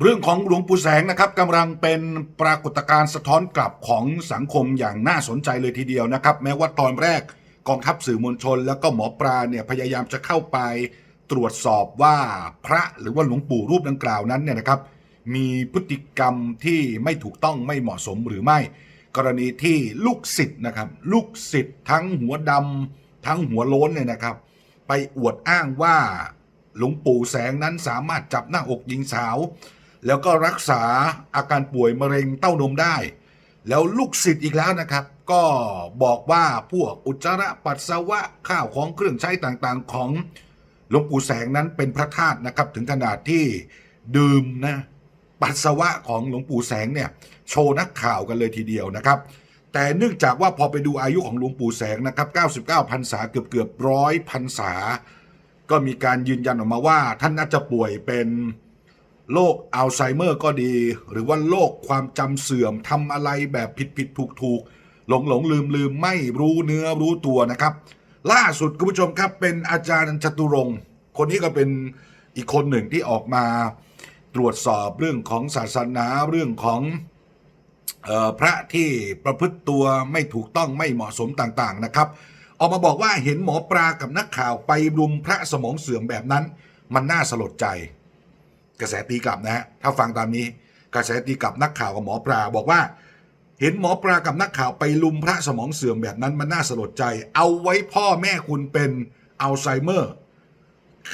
เรื่องของหลวงปู่แสงนะครับกำลังเป็นปรากฏการณ์สะท้อนกลับของสังคมอย่างน่าสนใจเลยทีเดียวนะครับ แม้ว่าตอนแรกกองทัพสื่อมวลชน แล้วก็หมอปลาเนี่ยพยายามจะเข้าไปตรวจสอบว่าพระหรือว่าหลวงปู่รูปดังกล่าวนั้นเนี่ยนะครับมีพฤติกรรมที่ไม่ถูกต้องไม่เหมาะสมหรือไม่ กรณีที่ลูกศิษย์นะครับลูกศิษย์ทั้งหัวดำทั้งหัวโล้นเนี่ยนะครับ ไปอวดอ้างว่าหลวงปู่แสงนั้นสามารถจับหน้าอกหญิงสาว แล้วก็รักษาอาการป่วยมะเร็งเต้านมได้ แล้วลูกศิษย์อีกแล้วนะครับ ก็บอกว่าพวกอุจจาระปัสสาวะข้าวของเครื่องใช้ต่างๆ ของหลวงปู่แสงนั้นเป็นพระธาตุนะครับ ถึงขนาดที่ดื่มนะปัสสาวะของหลวงปู่แสงเนี่ยโชว์นักข่าวกันเลยทีเดียวนะครับ แต่เนื่องจากว่าพอไปดูอายุของหลวงปู่แสงนะครับ99พรรษาเกือบเกือบร้อยพรรษา ก็มีการยืนยันออกมาว่าท่านน่าจะป่วยเป็น โรคอัลไซเมอร์ก็ดี หรือว่าโรคความจำเสื่อมทำอะไรแบบผิดผิดถูกถูกหลงหลงลืมลืมไม่รู้เนื้อรู้ตัวนะครับ ล่าสุดคุณผู้ชมครับเป็นอาจารย์จตุรงค์คนนี้ก็เป็นอีกคนหนึ่งที่ออกมาตรวจสอบเรื่องของศาสนาเรื่องของออพระที่ประพฤติตัวไม่ถูกต้องไม่เหมาะสมต่างๆนะครับ ออกมาบอกว่าเห็นหมอปลากับนักข่าวไปรุมพระสมองเสื่อมแบบนั้น มันน่าสลดใจ กระแสตีกลับนะฮะถ้าฟังตามนี้ กระแสตีกลับนักข่าวกับหมอปลาบอกว่า เห็นหมอปลากับนักข่าวไปลุมพระสมองเสื่อมแบบนั้นมันน่าสลดใจ เอาไว้พ่อแม่คุณเป็นอัลไซเมอร์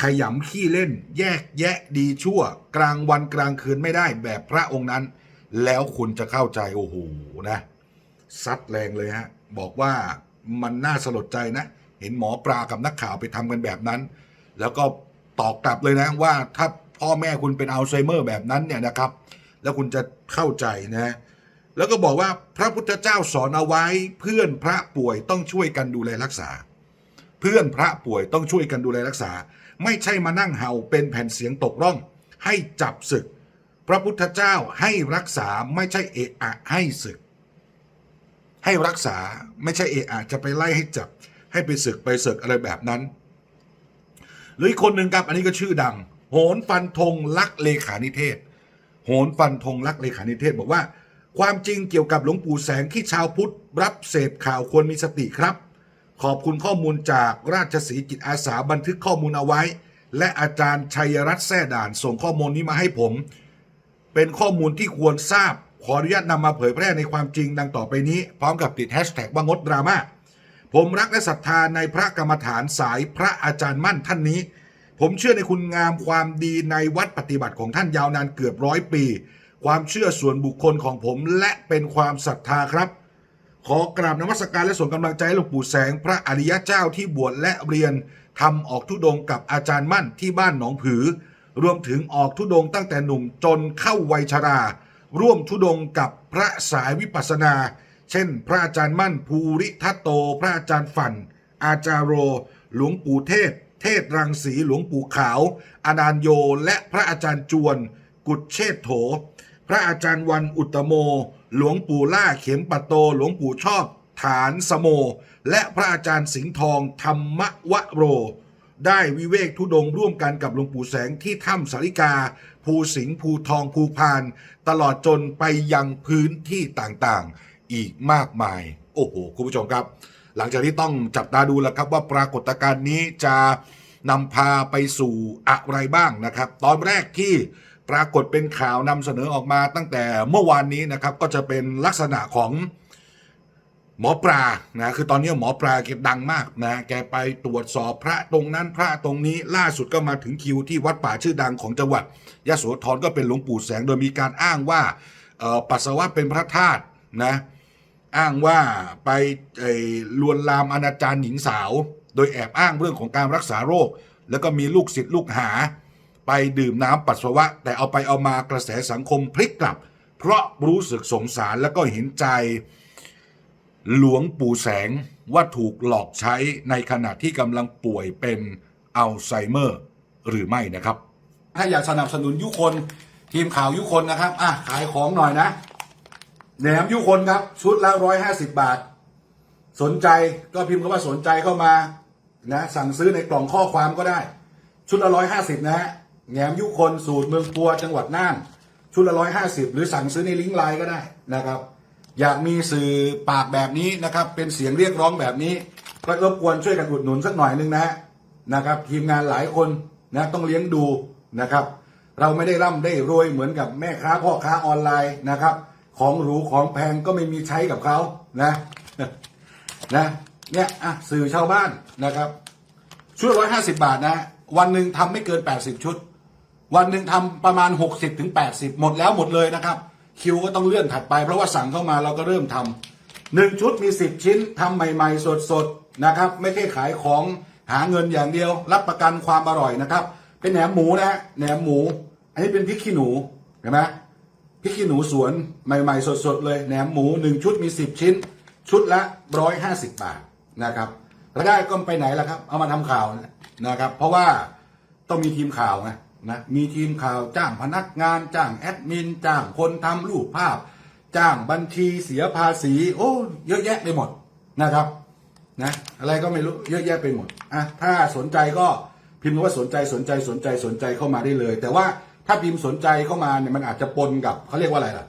ขยำขี้เล่น แยกแยะดีชั่ว กลางวันกลางคืนไม่ได้แบบพระองค์นั้น แล้วคุณจะเข้าใจโอ้โหนะซัดแรงเลยฮะบอกว่ามันน่าสลดใจนะ เห็นหมอปลากับนักข่าวไปทำกันแบบนั้น แล้วก็ตอบกลับเลยนะว่าถ้า พ่อแม่คุณเป็นอัลไซเมอร์แบบนั้นเนี่ยนะครับ แล้วคุณจะเข้าใจนะ แล้วก็บอกว่าพระพุทธเจ้าสอนเอาไว้เพื่อนพระป่วยต้องช่วยกันดูแลรักษา เพื่อนพระป่วยต้องช่วยกันดูแลรักษา ไม่ใช่มานั่งเห่าเป็นแผ่นเสียงตกร่อง ให้จับศึก พระพุทธเจ้าให้รักษาไม่ใช่เอะอะให้ศึก ให้รักษาไม่ใช่เอะอะจะไปไล่ให้จับให้ไปศึกไปศึกอะไรแบบนั้น หรืออีกคนหนึ่งครับอันนี้ก็ชื่อดัง โหนฟันธงลักเลขานิเทศ โหนฟันธงลักเลขานิเทศบอกว่า ความจริงเกี่ยวกับหลวงปู่แสงที่ชาวพุทธรับเสพข่าวควรมีสติครับ ขอบคุณข้อมูลจากราชสีจิตอาสาบันทึกข้อมูลเอาไว้ และอาจารย์ชัยรัตน์แท่ด่านส่งข้อมูลนี้มาให้ผม เป็นข้อมูลที่ควรทราบขออนุญาตนำมาเผยแพร่ในความจริงดังต่อไปนี้ พร้อมกับติดแฮชแท็กว่างดดราม่าผมรักและศรัทธาในพระกรรมฐานสายพระอาจารย์มั่นท่านนี้ ผมเชื่อในคุณงามความดีในวัดปฏิบัติของท่านยาวนานเกือบร้อยปี ความเชื่อส่วนบุคคลของผมและเป็นความศรัทธาครับ ขอกราบนมัสการและส่งกำลังใจหลวงปู่แสง พระอริยะเจ้าที่บวชและเรียนทำออกทุดงกับอาจารย์มั่นที่บ้านหนองผือ รวมถึงออกทุดงตั้งแต่หนุ่มจนเข้าวัยชรา ร่วมทุดงกับพระสายวิปัสนา เช่น พระอาจารย์มั่นภูริทัตโต พระอาจารย์ฝัน อาจารโร หลวงปู่เทศ เทศรังสีหลวงปู่ขาวอานานโย และพระอาจารย์จวน กุดเชษโถ พระอาจารย์วันอุตโม หลวงปู่ล่าเข็มปัโต หลวงปู่ชอบ ฐานสโม และพระอาจารย์สิงห์ทองธรรมวโร ได้วิเวกทุดงร่วมกันกับหลวงปู่แสงที่ถ้ำสาริกา ภูสิงห์ภูทองภูพาน ตลอดจนไปยังพื้นที่ต่างๆ อีกมากมาย โอ้โห คุณผู้ชมครับ หลังจากที่ต้องจับตาดูแล้วครับว่าปรากฏการณ์นี้จะนำพาไปสู่อะไรบ้างนะครับ ตอนแรกที่ปรากฏเป็นข่าวนำเสนอออกมาตั้งแต่เมื่อวานนี้นะครับก็จะเป็นลักษณะของหมอปลานะคือตอนนี้หมอปลาแกดังมากนะแกไปตรวจสอบพระตรงนั้นพระตรงนี้ล่าสุดก็มาถึงคิวที่วัดป่าชื่อดังของจังหวัดยะโสธรก็เป็นหลวงปู่แสงโดยมีการอ้างว่าปัสสาวะเป็นพระธาตุนะ อ้างว่าไปลวนลามอนาจารหญิงสาว โดยแอบอ้างเรื่องของการรักษาโรค แล้วก็มีลูกศิษย์ลูกหา ไปดื่มน้ำปัสสาวะ แต่เอาไปเอามากระแสสังคมพลิกกลับ เพราะรู้สึกสงสารแล้วก็เห็นใจหลวงปู่แสงว่าถูกหลอกใช้ในขณะที่กำลังป่วยเป็นอัลไซเมอร์หรือไม่นะครับ ถ้าอยากสนับสนุนยุคนทีมข่าวยุคนนะครับ อะขายของหน่อยนะ แหนมยุคนครับ ชุดละร้อยห้าสิบบาท สนใจก็พิมพ์คำว่าสนใจเข้ามานะสั่งซื้อในกล่องข้อความก็ได้ ชุดละร้อยห้าสิบนะฮะแหนมยุคนสูตรเมืองปัวจังหวัดน่าน ชุดละร้อยห้าสิบหรือสั่งซื้อในลิงก์ไลน์ก็ได้นะครับ อยากมีสื่อปากแบบนี้นะครับ เป็นเสียงเรียกร้องแบบนี้ ก็รบกวนช่วยกันอุดหนุนสักหน่อยนึงนะฮะนะครับ ทีมงานหลายคนนะต้องเลี้ยงดูนะครับ เราไม่ได้ร่ำได้รวยเหมือนกับแม่ค้าพ่อค้าออนไลน์นะครับ ของหรูของแพงก็ไม่มีใช้กับเขานะนะเนี่ยอะสื่อชาวบ้านนะครับ ชุดร้อยห้าสิบาทนะ วันหนึ่งทำไม่เกินแปดสิบชุด วันหนึ่งทำประมาณหกสิบถึงแปดสิบหมดแล้วหมดเลยนะครับ คิวก็ต้องเลื่อนถัดไปเพราะว่าสั่งเข้ามาเราก็เริ่มทำหนึ่งชุดมีสิบชิ้นทำใหม่ ๆ สดๆนะครับ ไม่ใช่ขายของหาเงินอย่างเดียว รับประกันความอร่อยนะครับ เป็นแหนมหมูนะฮะแหนมหมู อันนี้เป็นพริกขี้หนูเห็นไหม พริกขี้หนูสวนใหม่ๆ สดๆ เลยแหนมหมูหนึ่งชุดมีสิบชิ้น ชุดละร้อยห้าสิบบาทนะครับรายได้ก็ไปไหนล่ะครับ เอามาทำข่าวนะครับ เพราะว่าต้องมีทีมข่าวไงนะมีทีมข่าวจ้างพนักงาน จ้างแอดมิน จ้างคนทำรูปภาพ จ้างบัญชีเสียภาษี โอ้เยอะแยะไปหมดนะครับนะอะไรก็ไม่รู้เยอะแยะไปหมดอะถ้าสนใจก็พิมพ์ว่าสนใจสนใจสนใจสนใจเข้ามาได้เลย แต่ว่า ถ้าพิมพ์สนใจเข้ามาเนี่ยมันอาจจะปนกับเขาเรียกว่าอะไรล่ะ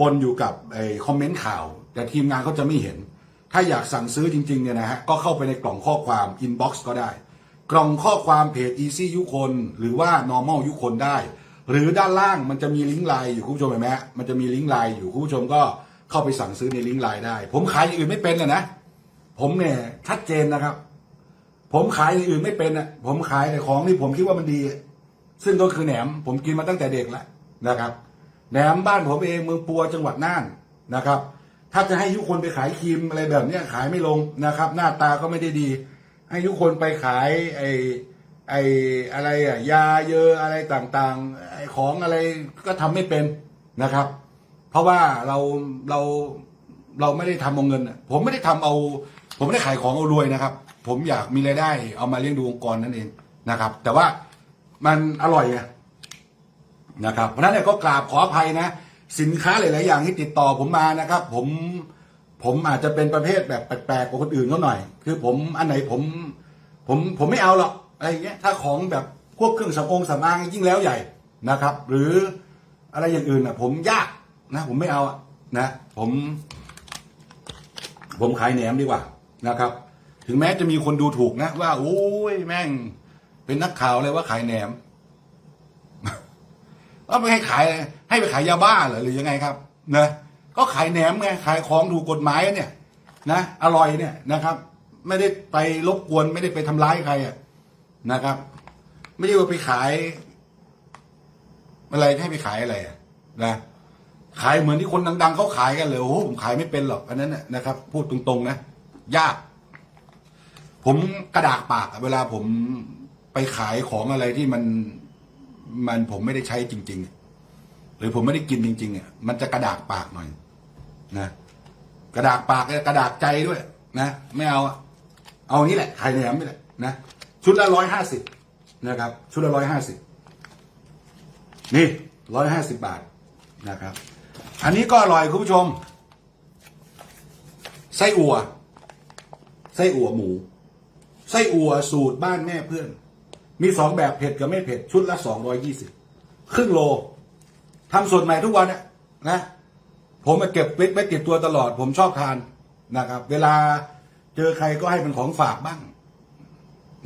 ปนอยู่กับไอ้คอมเมนต์ข่าว แต่ทีมงานเขาจะไม่เห็น ถ้าอยากสั่งซื้อจริงๆเนี่ยนะฮะก็เข้าไปในกล่องข้อความอินบ็อกซ์ก็ได้ กล่องข้อความเพจ Easy ยุคนหรือว่า normal ยุคนได้ หรือด้านล่างมันจะมีลิงก์ไลน์อยู่คุณผู้ชมเห็นไหมมันจะมีลิงก์ไลน์อยู่คุณผู้ชมก็เข้าไปสั่งซื้อในลิงก์ไลน์ได้ ผมขายอย่างอื่นไม่เป็นอะนะผมเนี่ยชัดเจนนะครับ ผมขายอย่างอื่นไม่เป็นอะผมขายแต่ของที่ผมคิดว่ามันดี ซึ่งก็คือแหนมผมกินมาตั้งแต่เด็กแล้วนะครับ แหนมบ้านผมเองเมืองปัวจังหวัดน่านนะครับ ถ้าจะให้ยุคนไปขายครีมอะไรแบบนี้ขายไม่ลงนะครับ หน้าตาก็ไม่ได้ดี ให้ยุคนไปขายไอ้ไอ้อะไรอะยาเยอะอะไรต่างๆไอ้ของอะไรก็ทำไม่เป็นนะครับ เพราะว่าเราเราเราไม่ได้ทำเอาเงิน ผมไม่ได้ทำเอา ผมไม่ได้ขายของเอารวยนะครับ ผมอยากมีรายได้ เอามาเลี้ยงดูองค์กรนั่นเองนะครับ แต่ว่า มันอร่อยไงนะครับเพราะฉะนั้นเนี่ยก็กราบขออภัยนะ สินค้าหลาย ๆ อย่างที่ติดต่อผมมานะครับ ผมผมอาจจะเป็นประเภทแบบแปลกๆกว่าคนอื่นเขาหน่อย คือผมอันไหนผม ผมผมไม่เอาหรอกอะไรเงี้ยถ้าของแบบพวกเครื่องสำอางสำอางยิ่งแล้วใหญ่นะครับ หรืออะไรอย่างอื่นอะ ผมยากนะผมไม่เอาอะนะผม ผมขายแหนมดีกว่านะครับ ถึงแม้จะมีคนดูถูกนะ ว่า โอ้ยแม่ง เป็นนักข่าวเลยว่าขายแหนมก็ไม่ให้ขายให้ไปขายยาบ้าเหรอหรือยังไงครับนะก็ขายแหนมไงขายของถูกกฎหมายเนี่ย นะอร่อยเนี่ยนะครับ ไม่ได้ไปรบกวนไม่ได้ไปทำร้ายใครอะนะครับ ไม่ใช่ว่าไปขาย อะไรให้ไปขายอะไรอะนะขายเหมือนที่คนดัง ๆเขาขายกันเลยโอ้โหผมขายไม่เป็นหรอกอันนั้นนะครับ พูดตรงๆนะยาก ผมกระดากปากเวลาผม ไปขายของอะไรที่มันมันผมไม่ได้ใช้จริง ๆ หรือผมไม่ได้กินจริง ๆอะมันจะกระดากปากหน่อยนะกระดากปากกระดากใจด้วย นะไม่เอาอะเอานี้แหละไข่แหนมนี่แหละนะชุดละร้อยห้าสิบนะครับ ชุดละร้อยห้าสิบนี่ร้อยห้าสิบบาทนะครับ อันนี้ก็อร่อยคุณผู้ชม ไส้อั่วไส้อั่วหมู ไส้อั่วสูตรบ้านแม่เพื่อน มีสองแบบเผ็ดกับไม่เผ็ดชุดละสองร้อยยี่สิบครึ่งโลทำสดใหม่ทุกวันนี่ยนะ ผมมาเก็บไว้ไว้ติดตัวตลอด ผมชอบทานนะครับ เวลาเจอใครก็ให้เป็นของฝากบ้าง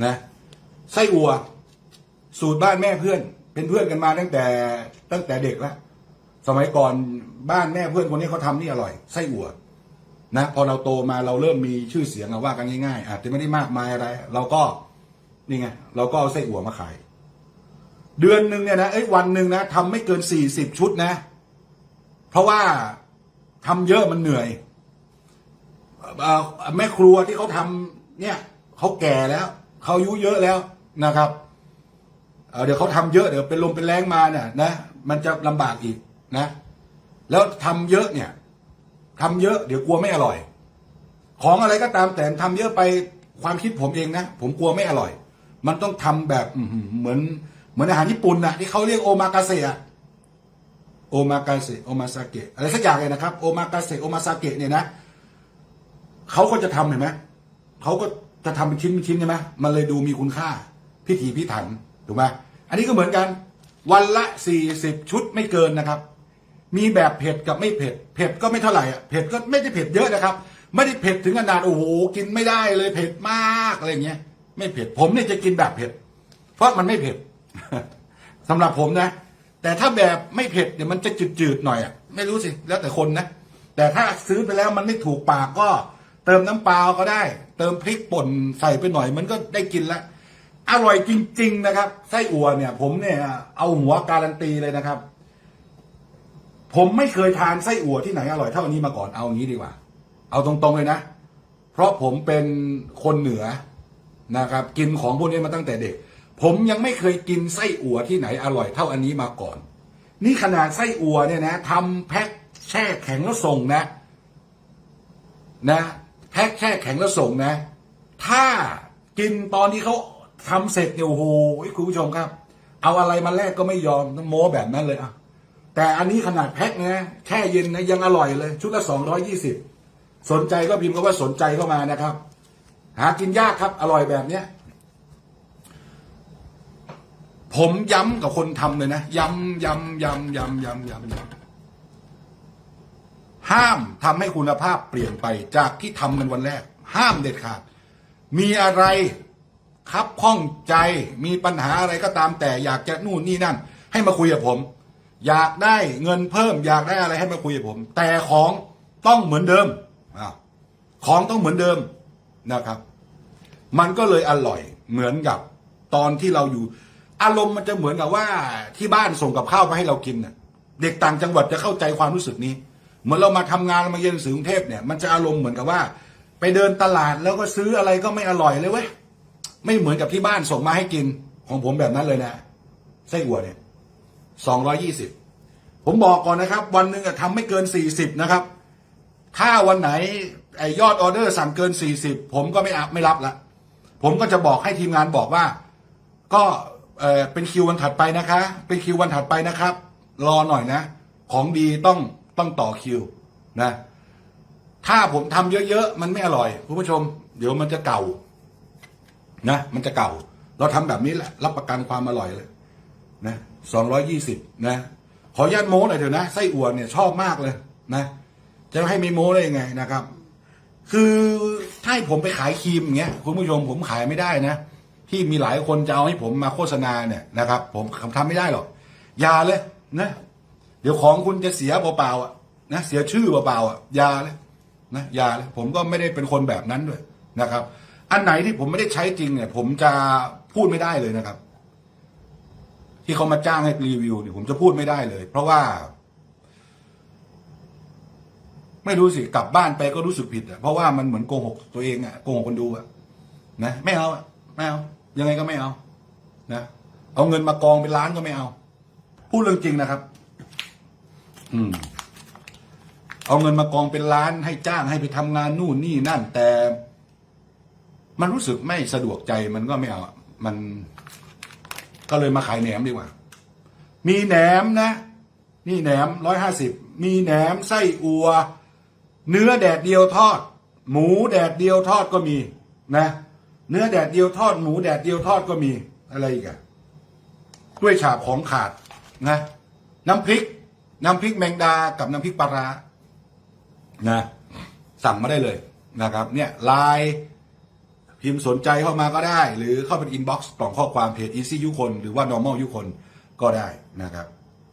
นะไส้อั่วสูตรบ้านแม่เพื่อน เป็นเพื่อนกันมาตั้งแต่ตั้งแต่เด็กแล้วสมัยก่อนบ้านแม่เพื่อนคนนี้เขาทำนี่อร่อยไส้อั่วนะพอเราโตมาเราเริ่มมีชื่อเสียงอะว่ากันง่ายๆ อาจจะไม่ได้มากมายอะไร เราก็ นี่ไงเราก็เอาไส้อั่วมาขาย เดือนหนึ่งเนี่ยนะเอ้ยวันหนึ่งนะทำไม่เกินสี่สิบชุดนะ เพราะว่าทำเยอะมันเหนื่อยแม่ครัวที่เขาทำเนี่ยเขาแก่แล้วเขาอายุเยอะแล้วนะครับเเดี๋ยวเขาทำเยอะเดี๋ยวเป็นลมเป็นแรงมาเนี่ยนะมันจะลำบากอีกนะ แล้วทำเยอะเนี่ยทำเยอะเดี๋ยวกลัวไม่อร่อย ของอะไรก็ตามแต่ทำเยอะไปความคิดผมเองนะ ผมกลัวไม่อร่อย มันต้องทำแบบเหมือนเหมือนอาหารญี่ปุ่นนะที่เขาเรียกโอมากาเสะโอมากาเสะโอมาซาเกะอะไรสักอย่างเลยนะครับโอมากาเสะโอมาซาเกะเนี่ยนะเขาก็จะทำเห็นไหมเขาก็จะทำเป็นชิ้นเป็นชิ้นใช่ไหมมันเลยดูมีคุณค่า พิถีพิถันถูกไหมอันนี้ก็เหมือนกัน วันละสี่สิบชุดไม่เกินนะครับ มีแบบเผ็ดกับไม่เผ็ด เผ็ดก็ไม่เท่าไหร่อะเผ็ดก็ไม่ได้เผ็ดเยอะนะครับ ไม่ได้เผ็ดถึงขนาดโอ้โหกินไม่ได้เลยเผ็ดมากอะไรเงี้ย ไม่เผ็ด ผมเนี่ยจะกินแบบเผ็ด เพราะมันไม่เผ็ดสำหรับผมนะ แต่ถ้าแบบไม่เผ็ดเดี๋ยวมันจะจืดๆหน่อยอะไม่รู้สิแล้วแต่คนนะแต่ถ้าซื้อไปแล้วมันไม่ถูกปากก็เติมน้ำเปล่าก็ได้ เติมพริกป่นใส่ไปหน่อยมันก็ได้กินละอร่อยจริง ๆ นะครับ ไส้อั่วเนี่ย ผมเนี่ยเอาหัวการันตีเลยนะครับ ผมไม่เคยทานไส้อั่วที่ไหนอร่อยเท่านนี้มาก่อนเอาอย่างนี้ดีกว่า เอาตรงๆเลยนะ เพราะผมเป็นคนเหนือ นะครับกินของพวกนี้มาตั้งแต่เด็ก ผมยังไม่เคยกินไส้อั่วที่ไหนอร่อยเท่าอันนี้มาก่อน นี่ขนาดไส้อั่วเนี่ยนะทำแพ็คแช่แข็งแล้วส่งนะ นะแพ็คแช่แข็งแล้วส่งนะ ถ้ากินตอนที่เขาทำเสร็จเนี่ยโอ้โหคุณผู้ชมครับ เอาอะไรมาแลกก็ไม่ยอมต้องโม้แบบนั้นเลยอะแต่อันนี้ขนาดแพ็คนะแช่เย็นนะยังอร่อยเลย ชุดละสองร้อยี่สิบสนใจก็พิมพ์ก็ว่าสนใจเข้ามานะครับ หากินยากครับ อร่อยแบบเนี้ยผมย้ำกับคนทำเลยนะ ย้ำย้ำย้ำย้ำย้ำย้ำย้ำห้ามทำให้คุณภาพเปลี่ยนไปจากที่ทำกันวันแรก ห้ามเด็ดขาด มีอะไรครับข้องใจมีปัญหาอะไรก็ตามแต่อยากจะนู่นนี่นั่น ให้มาคุยกับผม อยากได้เงินเพิ่ม อยากได้อะไรให้มาคุยกับผม แต่ของต้องเหมือนเดิมของต้องเหมือนเดิม นะครับ มันก็เลยอร่อยเหมือนกับตอนที่เราอยู่ อารมณ์มันจะเหมือนกับว่าที่บ้านส่งกับข้าวมาให้เรากินน่ะ เด็กต่างจังหวัดจะเข้าใจความรู้สึกนี้ เหมือนเรามาทำงานมาเรียนหนังสือกรุงเทพเนี่ยมันจะอารมณ์เหมือนกับว่า ไปเดินตลาดแล้วก็ซื้ออะไรก็ไม่อร่อยเลยเว้ยไม่เหมือนกับที่บ้านส่งมาให้กิน ของผมแบบนั้นเลยนะไส้อั่วเนี่ยสองร้อยี่สิบผมบอกก่อนนะครับ วันหนึ่งอะทำไม่เกินสี่สิบนะครับ ถ้าวันไหน ไอยอดออเดอร์สั่งเกิน 40 ผมก็ไม่อัพไม่รับละผมก็จะบอกให้ทีมงานบอกว่า ก็เออเป็นคิววันถัดไปนะคะ เป็นคิววันถัดไปนะครับ รอหน่อยนะ ของดีต้องต้องต่อคิวนะ ถ้าผมทำเยอะๆ มันไม่อร่อยคุณผู้ชม เดี๋ยวมันจะเก่า นะ มันจะเก่า เราทำแบบนี้แหละ รับประกันความอร่อยเลย นะสองร้อยี่สิบนะ ขออนุญาตโม้หน่อยเถอะนะไส้อั่วเนี่ยชอบมากเลย นะจะให้ไม่โม้ได้ยังไงนะครับ คือถ้าให้ผมไปขายครีมอย่างเงี้ยคุณผู้ชมผมขายไม่ได้นะ ที่มีหลายคนจะเอาให้ผมมาโฆษณาเนี่ยนะครับ ผมทำไม่ได้หรอกอย่าเลยนะเดี๋ยวของคุณจะเสียเปล่าๆอะนะเสียชื่อเปล่าๆอะอย่าเลยนะอย่าเลยผมก็ไม่ได้เป็นคนแบบนั้นด้วยนะครับ อันไหนที่ผมไม่ได้ใช้จริงเนี่ย ผมจะพูดไม่ได้เลยนะครับ ที่เขามาจ้างให้รีวิวเนี่ยผมจะพูดไม่ได้เลย เพราะว่า ไม่รู้สิกลับบ้านไปก็รู้สึกผิดอะเพราะว่ามันเหมือนโกหกตัวเองอะโกหกคนดูอะนะไม่เอาอะไม่เอายังไงก็ไม่เอานะเอาเงินมากองเป็นล้านก็ไม่เอา พูดเรื่องจริงนะครับ อืม เอาเงินมากองเป็นล้านให้จ้างให้ไปทำงานนู่นนี่นั่น แต่ มันรู้สึกไม่สะดวกใจมันก็ไม่เอามัน ก็เลยมาขายแหนมดีกว่า มีแหนมนะ นี่แหนมร้อยห้าสิบมีแหนมไส้อัว เนื้อแดดเดียวทอด หมูแดดเดียวทอดก็มีนะ เนื้อแดดเดียวทอด หมูแดดเดียวทอดก็มีอะไรอีกอะกล้วยฉาบของขาดนะ น้ำพริก น้ำพริกแมงดากับน้ำพริกปลาร้านะ สั่งมาได้เลยนะครับ เนี่ยไลน์พิมพ์สนใจเข้ามาก็ได้ หรือเข้าเป็นอินบ็อกซ์กล่องข้อความเพจ Easy ยุคน หรือว่า Normal ยุคนก็ได้นะครับ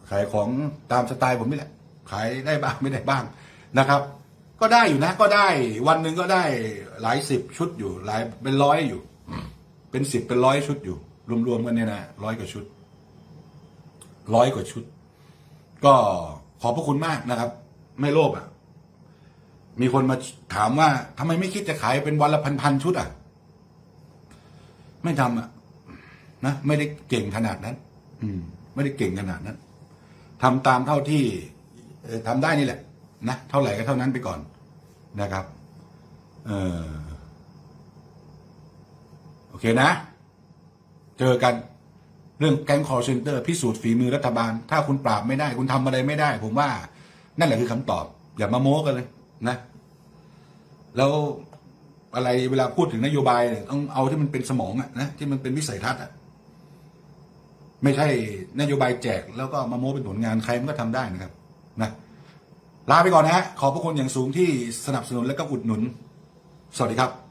ขายของตามสไตล์ผมนี่แหละ ขายได้บ้างไม่ได้บ้างนะครับ ก็ได้อยู่นะ ก็ได้ วันหนึ่งก็ได้หลายสิบชุดอยู่ หลายเป็นร้อยอยู่ เป็นสิบเป็นร้อยชุดอยู่ รวมๆกันเนี่ยนะร้อยกว่าชุดร้อยกว่าชุด ก็ขอบพระคุณมากนะครับ ไม่โลภอะ มีคนมาถามว่าทำไมไม่คิดจะขายเป็นวันละพันๆชุดอะ ไม่ทำอะนะไม่ได้เก่งขนาดนั้น อืม ไม่ได้เก่งขนาดนั้นทำตามเท่าที่ทำได้นี่แหละ นะเท่าไหร่ก็เท่านั้นไปก่อนนะครับเออโอเคนะ เจอกันเรื่องแก๊งคอร์เซนเตอร์พิสูจน์ฝีมือรัฐบาล ถ้าคุณปราบไม่ได้ คุณทำอะไรไม่ได้ ผมว่า นั่นแหละคือคำตอบ อย่ามาโม้กันเลยนะ แล้วอะไรเวลาพูดถึงนโยบายเนี่ยต้องเอาที่มันเป็นสมองอะนะที่มันเป็นวิสัยทัศน์อะไม่ใช่นโยบายแจกแล้วก็มาโม้เป็นผลงานใครมันก็ทำได้นะครับ นะ ลาไปก่อนนะฮะ ขอบพระคุณอย่างสูงที่สนับสนุนและก็อุดหนุน สวัสดีครับ